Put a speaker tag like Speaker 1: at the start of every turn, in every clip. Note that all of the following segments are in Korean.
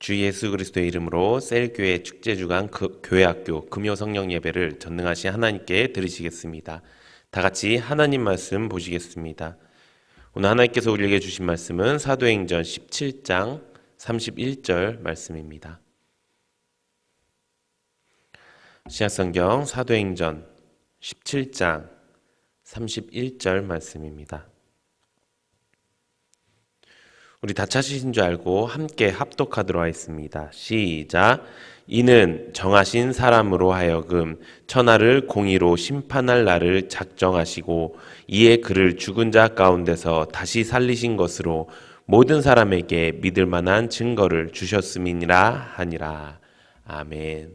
Speaker 1: 주 예수 그리스도의 이름으로 셀교회 축제 주간 그- 교회 학교 금요 성령 예배를 전능하신 하나님께 드리시겠습니다. 다 같이 하나님 말씀 보시겠습니다. 오늘 하나님께서 우리에게 주신 말씀은 사도행전 17장 31절 말씀입니다. 신약성경 사도행전 17장 31절 말씀입니다. 우리 다 찾으신 줄 알고 함께 합독하도록 하겠습니다. 시작. 이는 정하신 사람으로 하여금 천하를 공의로 심판할 날을 작정하시고 이에 그를 죽은 자 가운데서 다시 살리신 것으로 모든 사람에게 믿을 만한 증거를 주셨음이니라 하니라. 아멘.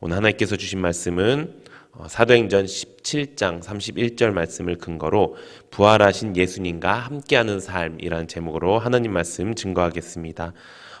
Speaker 1: 오늘 하나님께서 주신 말씀은 어, 사도행전 17장 31절 말씀을 근거로 부활하신 예수님과 함께하는 삶이라는 제목으로 하나님 말씀 증거하겠습니다.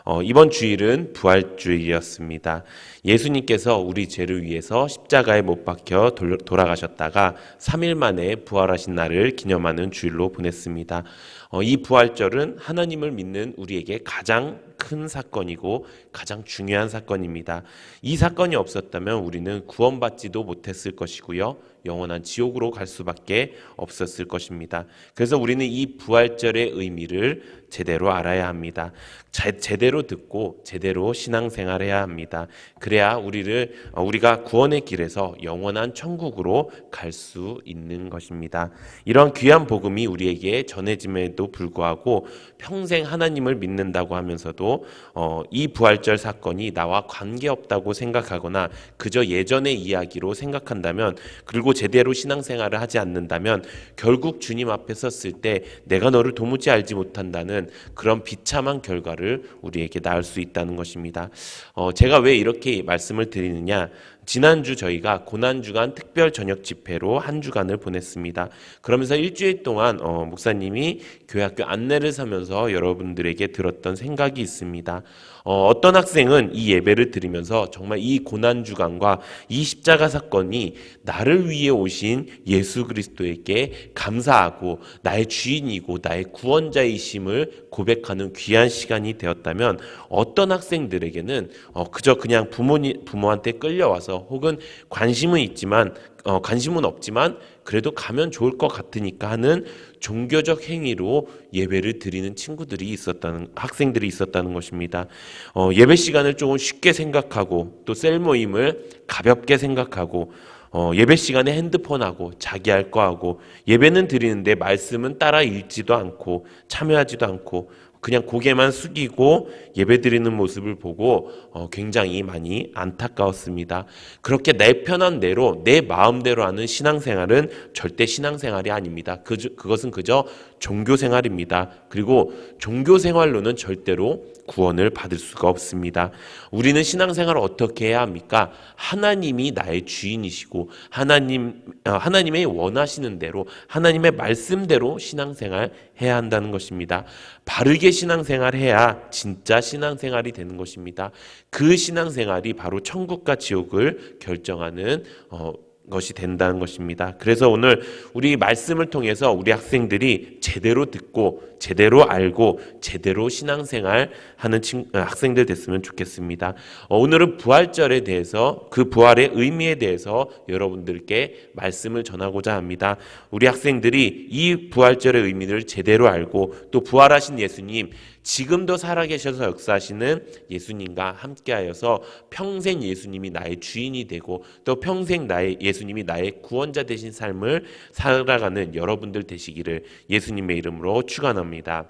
Speaker 1: 어, 이번 주일은 부활주일이었습니다. 예수님께서 우리 죄를 위해서 십자가에 못 박혀 돌- 돌아가셨다가 3일 만에 부활하신 날을 기념하는 주일로 보냈습니다. 어, 이 부활절은 하나님을 믿는 우리에게 가장 큰 사건이고 가장 중요한 사건입니다. 이 사건이 없었다면 우리는 구원받지도 못했을 것이고요. 영원한 지옥으로 갈 수밖에 없었을 것입니다. 그래서 우리는 이 부활절의 의미를 제대로 알아야 합니다. 제, 제대로 듣고 제대로 신앙생활해야 합니다. 그래야 우리를 어, 우리가 구원의 길에서 영원한 천국으로 갈 수 있는 것입니다. 이런 귀한 복음이 우리에게 전해짐에도 불구하고 평생 하나님을 믿는다고 하면서도 어, 이 부활절 사건이 나와 관계 없다고 생각하거나 그저 예전의 이야기로 생각한다면 그리고 제대로 신앙생활을 하지 않는다면 결국 주님 앞에 섰을 때 내가 너를 도무지 알지 못한다는 그런 비참한 결과를 우리에게 낳을 수 있다는 것입니다. 어, 제가 왜 이렇게 말씀을 드리느냐? 지난주 저희가 고난주간 특별 저녁 집회로 한 주간을 보냈습니다. 그러면서 일주일 동안 어, 목사님이 교회 학교 안내를 서면서 여러분들에게 들었던 생각이 있습니다. 어, 어떤 학생은 이 예배를 드리면서 정말 이 고난주간과 이 십자가 사건이 나를 위해 오신 예수 그리스도에게 감사하고 나의 주인이고 나의 구원자이심을 고백하는 귀한 시간이 되었다면 어떤 학생들에게는 어, 그저 그냥 부모님 부모한테 끌려와서 혹은 관심은 있지만 어, 관심은 없지만 그래도 가면 좋을 것 같으니까 하는 종교적 행위로 예배를 드리는 친구들이 있었다는 학생들이 있었다는 것입니다. 어, 예배 시간을 조금 쉽게 생각하고 또 셀 모임을 가볍게 생각하고 어, 예배 시간에 핸드폰하고 자기 할 거 하고 예배는 드리는데 말씀은 따라 읽지도 않고 참여하지도 않고 그냥 고개만 숙이고 예배 드리는 모습을 보고 어, 굉장히 많이 안타까웠습니다. 그렇게 내 편한 대로 내 마음대로 하는 신앙생활은 절대 신앙생활이 아닙니다. 그, 그것은 그저 종교 생활입니다. 그리고 종교 생활로는 절대로 구원을 받을 수가 없습니다. 우리는 신앙생활을 어떻게 해야 합니까? 하나님이 나의 주인이시고 하나님 어, 하나님의 원하시는 대로 하나님의 말씀대로 신앙생활 해야 한다는 것입니다. 바르게 신앙생활 해야 진짜 신앙생활이 되는 것입니다. 그 신앙생활이 바로 천국과 지옥을 결정하는 어, 것이 된다는 것입니다. 그래서 오늘 우리 말씀을 통해서 우리 학생들이 제대로 듣고 제대로 알고 제대로 신앙생활 하는 친, 어, 학생들 됐으면 좋겠습니다. 어, 오늘은 부활절에 대해서 그 부활의 의미에 대해서 여러분들께 말씀을 전하고자 합니다. 우리 학생들이 이 부활절의 의미를 제대로 알고 또 부활하신 예수님 지금도 살아계셔서 역사하시는 예수님과 함께하여서 평생 예수님이 나의 주인이 되고 또 평생 나의 예수님이 나의 구원자 되신 삶을 살아가는 여러분들 되시기를 예수님 의 이름으로 축원합니다.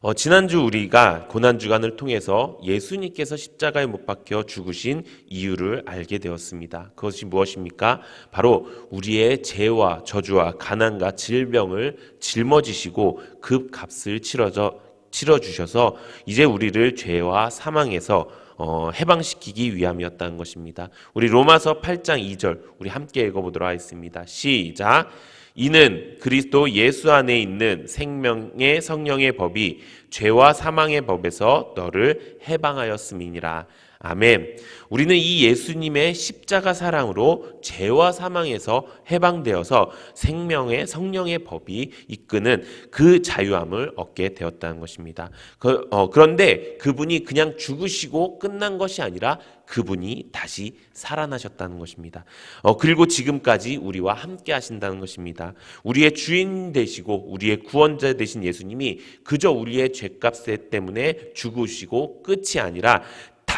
Speaker 1: 어, 지난주 우리가 고난주간을 통해서 예수님께서 십자가에 못 박혀 죽으신 이유를 알게 되었습니다. 그것이 무엇입니까? 바로 우리의 죄와 저주와 가난과 질병을 짊어지시고 그 값을 치러져 치러 주셔서 이제 우리를 죄와 사망에서 어, 해방시키기 위함이었다는 것입니다. 우리 로마서 8장 2절 우리 함께 읽어보도록 하겠습니다. 시작. 이는 그리스도 예수 안에 있는 생명의 성령의 법이 죄와 사망의 법에서 너를 해방하였음이니라. 아멘. 우리는 이 예수님의 십자가 사랑으로 죄와 사망에서 해방되어서 생명의 성령의 법이 이끄는 그 자유함을 얻게 되었다는 것입니다. 그, 어, 그런데 그분이 그냥 죽으시고 끝난 것이 아니라 그분이 다시 살아나셨다는 것입니다. 어, 그리고 지금까지 우리와 함께 하신다는 것입니다. 우리의 주인 되시고 우리의 구원자 되신 예수님이 그저 우리의 죄값 때문에 죽으시고 끝이 아니라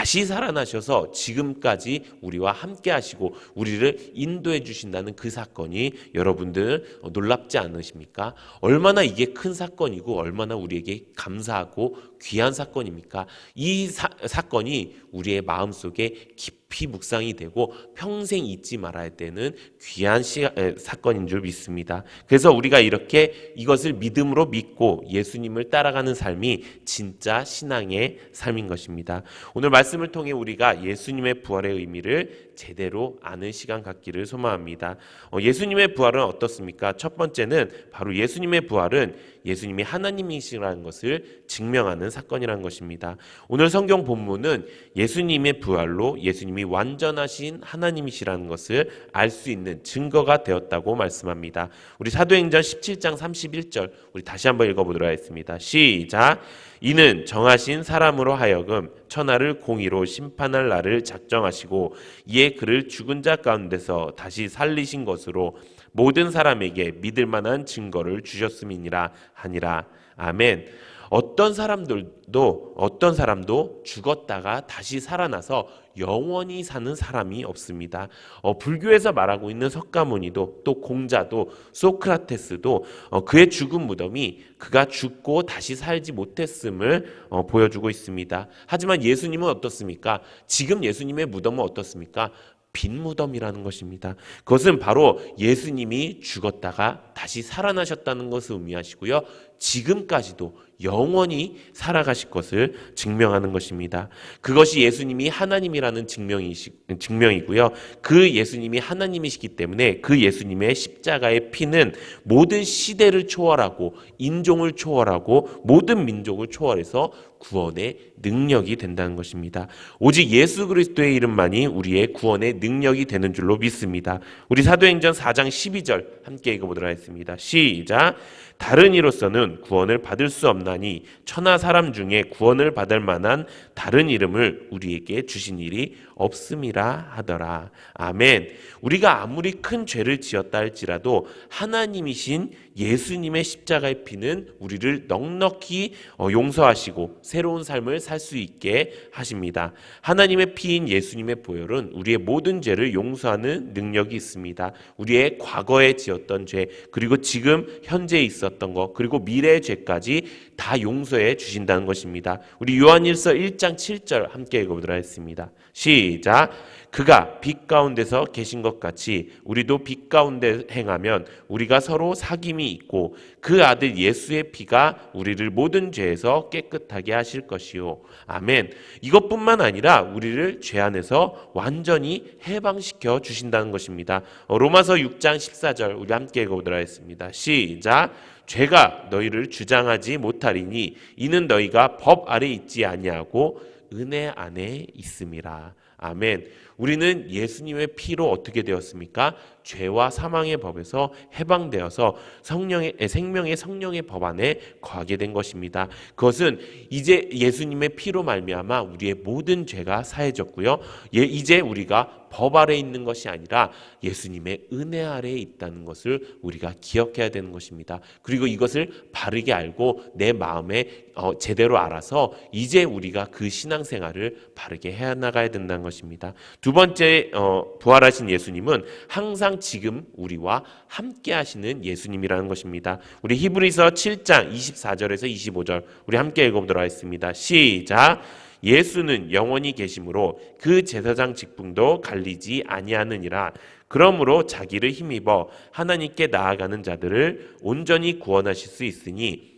Speaker 1: 다시 살아나셔서 지금까지 우리와 함께 하시고 우리를 인도해 주신다는 그 사건이 여러분들 놀랍지 않으십니까? 얼마나 이게 큰 사건이고 얼마나 우리에게 감사하고 귀한 사건입니까? 이 사, 사건이 우리의 마음속에 깊이 묵상이 되고 평생 잊지 말아야 되는 귀한 시, 에, 사건인 줄 믿습니다. 그래서 우리가 이렇게 이것을 믿음으로 믿고 예수님을 따라가는 삶이 진짜 신앙의 삶인 것입니다. 오늘 말씀을 통해 우리가 예수님의 부활의 의미를 제대로 아는 시간 갖기를 소망합니다. 어, 예수님의 부활은 어떻습니까? 첫 번째는 바로 예수님의 부활은 예수님이 하나님이시라는 것을 증명하는 사건이라는 것입니다. 오늘 성경 본문은 예수님의 부활로 예수님 이 완전하신 하나님이시라는 것을 알 수 있는 증거가 되었다고 말씀합니다. 우리 사도행전 17장 31절 우리 다시 한번 읽어보도록 하겠습니다. 시작. 이는 정하신 사람으로 하여금 천하를 공의로 심판할 날을 작정하시고 이에 그를 죽은 자 가운데서 다시 살리신 것으로 모든 사람에게 믿을 만한 증거를 주셨음이니라 하니라. 아멘. 어떤 사람들도 어떤 사람도 죽었다가 다시 살아나서 영원히 사는 사람이 없습니다. 어, 불교에서 말하고 있는 석가모니도 또 공자도 소크라테스도 어, 그의 죽은 무덤이 그가 죽고 다시 살지 못했음을 어, 보여주고 있습니다. 하지만 예수님은 어떻습니까? 지금 예수님의 무덤은 어떻습니까? 빈 무덤이라는 것입니다. 그것은 바로 예수님이 죽었다가 다시 살아나셨다는 것을 의미하시고요. 지금까지도 영원히 살아가실 것을 증명하는 것입니다. 그것이 예수님이 하나님이라는 증명이시, 증명이고요. 그 예수님이 하나님이시기 때문에 그 예수님의 십자가의 피는 모든 시대를 초월하고 인종을 초월하고 모든 민족을 초월해서 구원의 능력이 된다는 것입니다. 오직 예수 그리스도의 이름만이 우리의 구원의 능력이 되는 줄로 믿습니다. 우리 사도행전 4장 12절 함께 읽어보도록 하겠습니다. 시작. 다른 이로서는 구원을 받을 수 없나니 천하 사람 중에 구원을 받을 만한 다른 이름을 우리에게 주신 일이 없음이라 하더라. 아멘. 우리가 아무리 큰 죄를 지었다 할지라도 하나님이신 예수님의 십자가의 피는 우리를 넉넉히 어, 용서하시고 새로운 삶을 살 수 있게 하십니다. 하나님의 피인 예수님의 보혈은 우리의 모든 죄를 용서하는 능력이 있습니다. 우리의 과거에 지었던 죄, 그리고 지금 현재 있었던 것, 그리고 미래의 죄까지 다 용서해 주신다는 것입니다. 우리 요한일서 1장 7절 함께 읽어보도록 하겠습니다. 시작. 그가 빛 가운데서 계신 것 같이 우리도 빛 가운데 행하면 우리가 서로 사귐이 있고 그 아들 예수의 피가 우리를 모든 죄에서 깨끗하게 하실 것이요. 아멘. 이것뿐만 아니라 우리를 죄 안에서 완전히 해방시켜 주신다는 것입니다. 어, 로마서 6장 14절 우리 함께 읽어보도록 하겠습니다. 시작. 죄가 너희를 주장하지 못하리니 이는 너희가 법 아래 있지 아니하고 은혜 안에 있음이라. 아멘. 우리는 예수님의 피로 어떻게 되었습니까? 죄와 사망의 법에서 해방되어서 성령의 생명의 성령의 법 안에 거하게 된 것입니다. 그것은 이제 예수님의 피로 말미암아 우리의 모든 죄가 사해졌고요. 예, 이제 우리가 법 아래 있는 것이 아니라 예수님의 은혜 아래에 있다는 것을 우리가 기억해야 되는 것입니다. 그리고 이것을 바르게 알고 내 마음에 어, 제대로 알아서 이제 우리가 그 신앙생활을 바르게 해 나가야 된다는 것입니다. 두 번째 어, 부활하신 예수님은 항상 지금 우리와 함께 하시는 예수님이라는 것입니다. 우리 히브리서 7장 24절에서 25절 우리 함께 읽어보도록 하겠습니다. 시작. 예수는 영원히 계심으로 그 제사장 직분도 갈리지 아니하느니라. 그러므로 자기를 힘입어 하나님께 나아가는 자들을 온전히 구원하실 수 있으니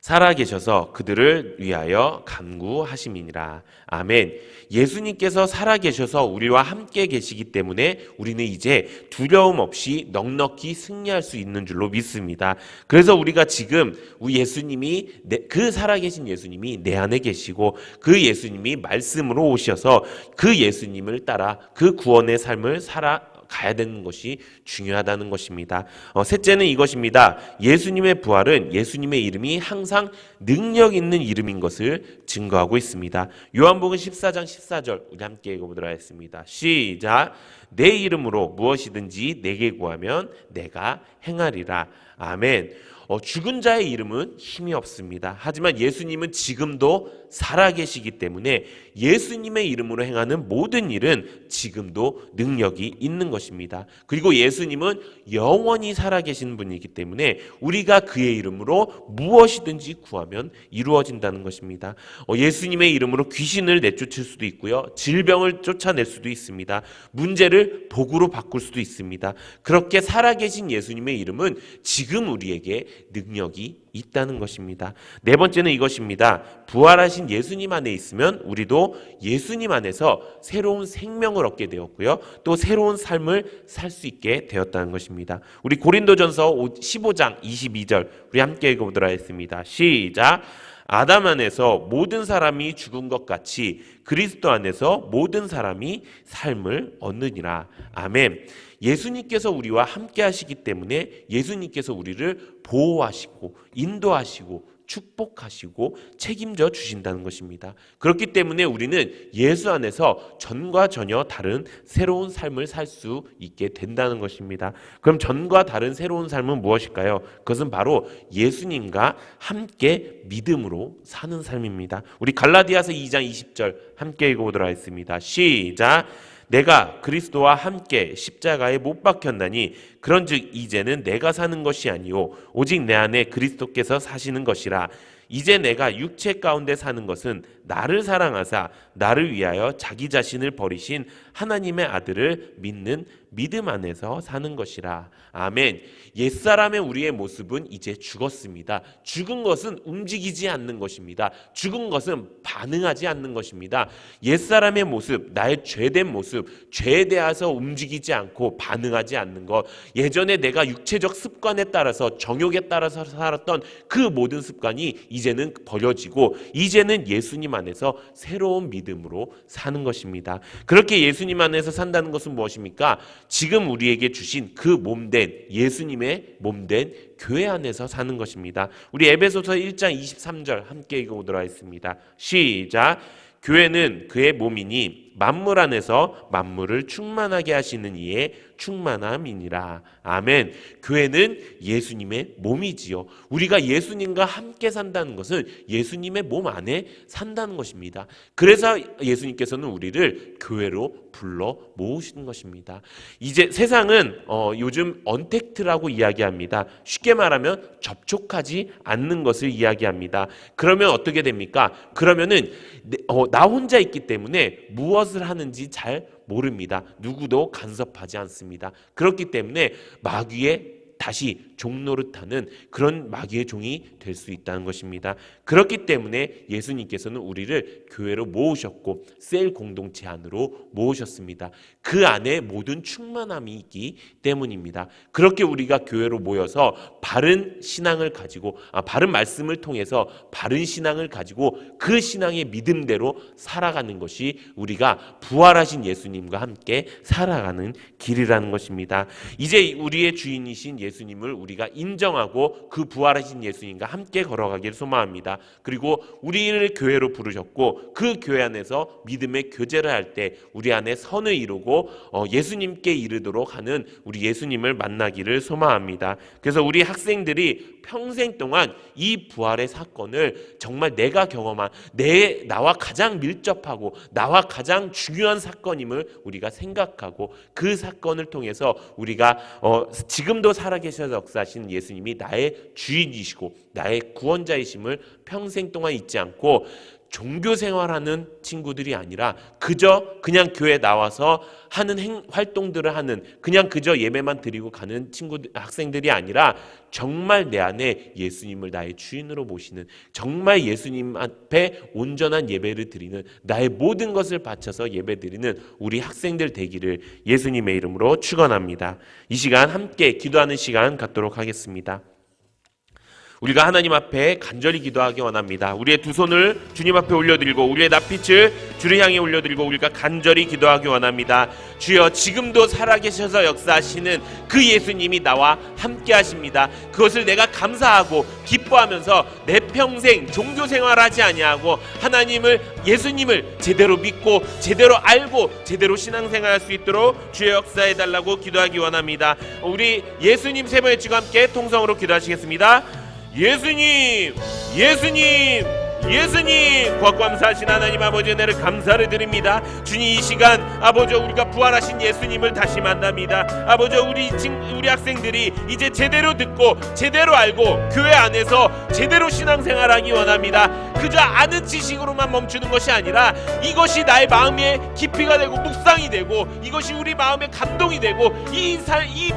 Speaker 1: 살아계셔서 그들을 위하여 간구하심이니라. 아멘. 예수님께서 살아계셔서 우리와 함께 계시기 때문에 우리는 이제 두려움 없이 넉넉히 승리할 수 있는 줄로 믿습니다. 그래서 우리가 지금 우리 예수님이 내- 그 살아계신 예수님이 내 안에 계시고 그 예수님이 말씀으로 오셔서 그 예수님을 따라 그 구원의 삶을 살아 가야 되는 것이 중요하다는 것입니다. 어, 셋째는 이것입니다. 예수님의 부활은 예수님의 이름이 항상 능력 있는 이름인 것을 증거하고 있습니다. 요한복음 14장 14절 우리 함께 읽어보도록 하겠습니다. 시작. 내 이름으로 무엇이든지 내게 구하면 내가 행하리라. 아멘. 어, 죽은 자의 이름은 힘이 없습니다. 하지만 예수님은 지금도 살아계시기 때문에 예수님의 이름으로 행하는 모든 일은 지금도 능력이 있는 것입니다. 그리고 예수님은 영원히 살아계신 분이기 때문에 우리가 그의 이름으로 무엇이든지 구하면 이루어진다는 것입니다. 어, 예수님의 이름으로 귀신을 내쫓을 수도 있고요. 질병을 쫓아낼 수도 있습니다. 문제를 복으로 바꿀 수도 있습니다. 그렇게 살아계신 예수님의 이름은 지금 우리에게 능력이 있다는 것입니다. 네 번째는 이것입니다. 부활하신 예수님 안에 있으면 우리도 예수님 안에서 새로운 생명을 얻게 되었고요. 또 새로운 삶을 살 수 있게 되었다는 것입니다. 우리 고린도전서 15장 22절 우리 함께 읽어보도록 하겠습니다. 시작. 아담 안에서 모든 사람이 죽은 것 같이 그리스도 안에서 모든 사람이 삶을 얻느니라. 아멘. 예수님께서 우리와 함께 하시기 때문에 예수님께서 우리를 보호하시고 인도하시고 축복하시고 책임져 주신다는 것입니다. 그렇기 때문에 우리는 예수 안에서 전과 전혀 다른 새로운 삶을 살 수 있게 된다는 것입니다. 그럼 전과 다른 새로운 삶은 무엇일까요? 그것은 바로 예수님과 함께 믿음으로 사는 삶입니다. 우리 갈라디아서 2장 20절 함께 읽어보도록 하겠습니다. 시작. 내가 그리스도와 함께 십자가에 못 박혔나니 그런즉 이제는 내가 사는 것이 아니요 오직 내 안에 그리스도께서 사시는 것이라. 이제 내가 육체 가운데 사는 것은 나를 사랑하사 나를 위하여 자기 자신을 버리신 하나님의 아들을 믿는 믿음 안에서 사는 것이라. 아멘. 옛사람의 우리의 모습은 이제 죽었습니다. 죽은 것은 움직이지 않는 것입니다. 죽은 것은 반응하지 않는 것입니다. 옛사람의 모습 나의 죄된 모습 죄에 대해서 움직이지 않고 반응하지 않는 것 예전에 내가 육체적 습관에 따라서 정욕에 따라서 살았던 그 모든 습관이 이제는 버려지고 이제는 예수님 안에서 새로운 믿음으로 사는 것입니다. 그렇게 예수님 안에서 산다는 것은 무엇입니까? 지금 우리에게 주신 그 몸된 예수님의 몸된 교회 안에서 사는 것입니다. 우리 에베소서 1장 23절 함께 읽어보도록 하겠습니다. 시작. 교회는 그의 몸이니 만물 안에서 만물을 충만하게 하시는 이의 충만함이니라. 아멘. 교회는 예수님의 몸이지요. 우리가 예수님과 함께 산다는 것은 예수님의 몸 안에 산다는 것입니다. 그래서 예수님께서는 우리를 교회로 불러 모으시는 것입니다. 이제 세상은 어, 요즘 언택트라고 이야기합니다. 쉽게 말하면 접촉하지 않는 것을 이야기합니다. 그러면 어떻게 됩니까? 그러면은 내- 어, 나 혼자 있기 때문에 무엇을 하는지 잘 모릅니다. 누구도 간섭하지 않습니다. 그렇기 때문에 마귀의 다시 종노릇하는 그런 마귀의 종이 될 수 있다는 것입니다. 그렇기 때문에 예수님께서는 우리를 교회로 모으셨고 셀 공동체 안으로 모으셨습니다. 그 안에 모든 충만함이 있기 때문입니다. 그렇게 우리가 교회로 모여서 바른 신앙을 가지고 아, 바른 말씀을 통해서 바른 신앙을 가지고 그 신앙의 믿음대로 살아가는 것이 우리가 부활하신 예수님과 함께 살아가는 길이라는 것입니다. 이제 우리의 주인이신 예수님을 우리가 인정하고 그 부활하신 예수님과 함께 걸어가기를 소망합니다. 그리고 우리를 교회로 부르셨고 그 교회 안에서 믿음의 교제를 할 때 우리 안에 선을 이루고 어, 예수님께 이르도록 하는 우리 예수님을 만나기를 소망합니다. 그래서 우리 학생들이 평생 동안 이 부활의 사건을 정말 내가 경험한 내 나와 가장 밀접하고 나와 가장 중요한 사건임을 우리가 생각하고 그 사건을 통해서 우리가 어, 지금도 살아계셔서 역사하신 예수님이 나의 주인이시고 나의 구원자이심을 평생 동안 잊지 않고 종교 생활하는 친구들이 아니라 그저 그냥 교회 나와서 하는 행, 활동들을 하는 그냥 그저 예배만 드리고 가는 친구들 학생들이 아니라 정말 내 안에 예수님을 나의 주인으로 모시는 정말 예수님 앞에 온전한 예배를 드리는 나의 모든 것을 바쳐서 예배 드리는 우리 학생들 되기를 예수님의 이름으로 축원합니다. 이 시간 함께 기도하는 시간 갖도록 하겠습니다. 우리가 하나님 앞에 간절히 기도하기 원합니다. 우리의 두 손을 주님 앞에 올려드리고 우리의 낯빛을 주를 향해 올려드리고 우리가 간절히 기도하기 원합니다. 주여 지금도 살아계셔서 역사하시는 그 예수님이 나와 함께 하십니다. 그것을 내가 감사하고 기뻐하면서 내 평생 종교 생활하지 아니하고 하나님을 예수님을 제대로 믿고 제대로 알고 제대로 신앙생활할 수 있도록 주의 역사해 달라고 기도하기 원합니다. 우리 예수님 세 번의 지과 함께 통성으로 기도하시겠습니다. 예수님, 예수님, 과감사하신 하나님 아버지 은혜를 감사를 드립니다. 주님 이 시간 아버지 우리가 부활하신 예수님을 다시 만납니다. 아버지 우리 친 우리 학생들이 이제 제대로 듣고 제대로 알고 교회 안에서 제대로 신앙생활하기 원합니다. 그저 아는 지식으로만 멈추는 것이 아니라 이것이 나의 마음의 깊이가 되고 묵상이 되고 이것이 우리 마음의 감동이 되고 이살이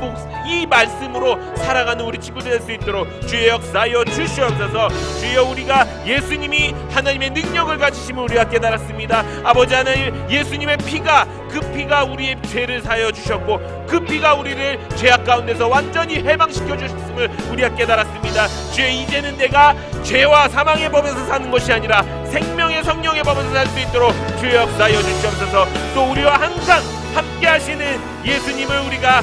Speaker 1: 이 말씀으로 살아가는 우리 친구들 될 수 있도록 주의 역사여 주시옵소서 주여 우리가 예수님 이 하나님의 능력을 가지심을 우리가 깨달았습니다. 아버지 하나님 예수님의 피가 그 피가 우리의 죄를 사여 주셨고 그 피가 우리를 죄악 가운데서 완전히 해방시켜 주셨음을 우리가 깨달았습니다. 주여 이제는 내가 죄와 사망의 법에서 사는 것이 아니라 생명의 성령의 법에서 살 수 있도록 주의 역사여 주시옵소서. 또 우리와 항상 함께 하시는 예수님을 우리가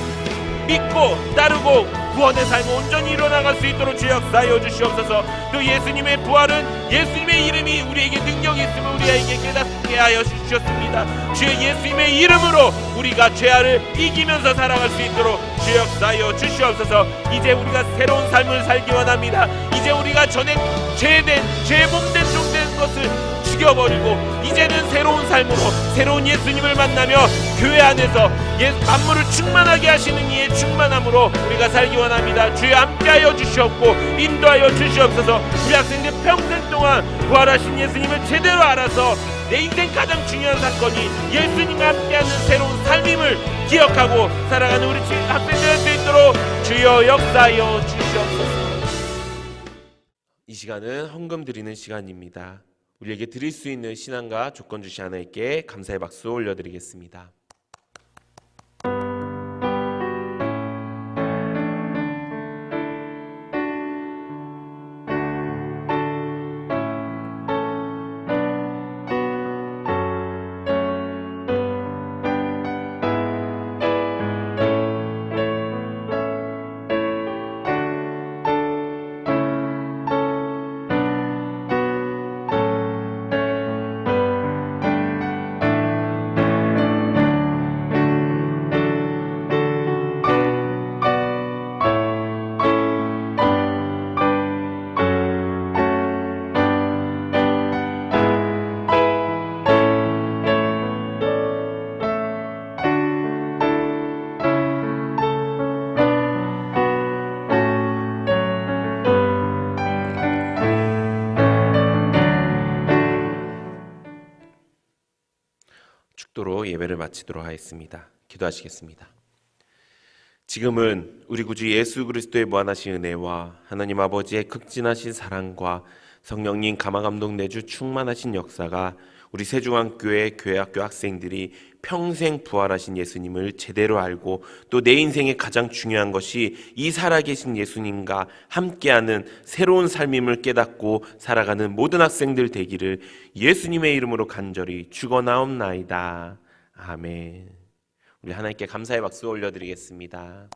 Speaker 1: 믿고 따르고 구원의 삶을 온전히 이뤄나갈 수 있도록 주 역사하여 주시옵소서. 또 예수님의 부활은 예수님의 이름이 우리에게 능력이 있음을 우리에게 깨닫게 하여 주셨습니다 주의 예수님의 이름으로 우리가 죄를 이기면서 살아갈 수 있도록 주 역사하여 주시옵소서. 이제 우리가 새로운 삶을 살기 원합니다. 이제 우리가 전에 죄된 죄 몸된 종된 것을 죽여버리고 이제는 새로운 삶으로 새로운 예수님을 만나며 교회 안에서 예, 만물을 충만하게 하시는 이의 충만함으로 우리가 살기 원합니다. 주여 함께하여 주시옵고 인도하여 주시옵소서 우리 학생들 평생 동안 부활하신 예수님을 제대로 알아서 내 인생 가장 중요한 사건이 예수님과 함께하는 새로운 삶임을 기억하고 살아가는 우리 친- 학생들 될 수 있도록 주여 역사하여 주시옵소서 이 시간은 헌금 드리는 시간입니다. 우리에게 드릴 수 있는 신앙과 조건 주시 하나님께 감사의 박수 올려드리겠습니다. 예배를 마치도록 하겠습니다. 기도하시겠습니다. 지금은 우리 구주 예수 그리스도의 무한하신 은혜와 하나님 아버지의 극진하신 사랑과 성령님 감화 감동 내주 충만하신 역사가 우리 세중앙교회 교회학교 학생들이 평생 부활하신 예수님을 제대로 알고 또 내 인생의 가장 중요한 것이 이 살아계신 예수님과 함께하는 새로운 삶임을 깨닫고 살아가는 모든 학생들 되기를 예수님의 이름으로 간절히 축원하옵나이다. 아멘. 우리 하나님께 감사의 박수 올려드리겠습니다.